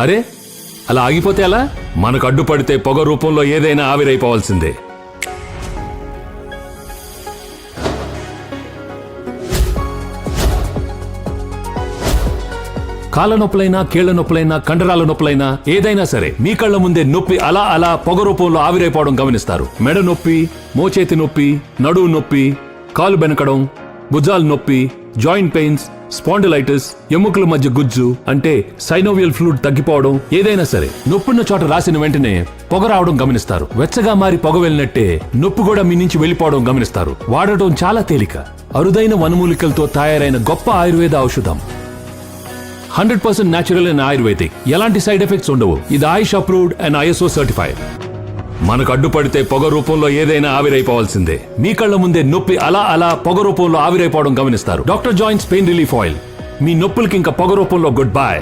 అరే అలా ఆగిపోతే అలా మనకు అడ్డుపడితే పొగ రూపంలో ఏదైనా ఆవిరైపోవాల్సిందే. కాళ్ళ నొప్పులైనా కీళ్ళ నొప్పులైనా కండరాల నొప్పులైనా ఏదైనా సరే మీ కళ్ళ ముందే నొప్పి అలా అలా పొగ రూపంలో ఆవిరైపోవడం గమనిస్తారు. మెడ నొప్పి మోచేతి నొప్పి నడువు నొప్పి కాలు బెనకడం భుజాలు నొప్పి జాయింట్ పెయిన్స్ స్పాండిలైటిస్ ఎముకల మధ్య గుజ్జు అంటే సైనోవియల్ ఫ్లూడ్ తగ్గిపోవడం ఏదైనా సరే నొప్పున్న చోట రాసిన వెంటనే పొగ రావడం గమనిస్తారు. వెచ్చగా మారి పొగ వెళ్ళినట్టే నొప్పు కూడా మీ నుంచి వెళ్ళిపోవడం గమనిస్తారు. వాడటం చాలా తేలిక. అరుదైన వనమూలికలతో తయారైన గొప్ప ఆయుర్వేద ఔషధం. Hundred percent natural and ayurvedic. ఎలాంటి సైడ్ ఎఫెక్ట్స్ ఉండవు. ఇది AYUSH approved and ISO certified. మనకు అడ్డుపడితే పొగ రూపంలో ఏదైనా ఆవిరైపోవాల్సిందే. మీ కళ్ళ ముందే నొప్పి అలా అలా పొగ రూపంలో ఆవిరైపోవడం గమనిస్తారు. Doctor joints pain relief oil. మీ నొప్పులకి ఇంకా పొగ రూపంలో గుడ్ బై.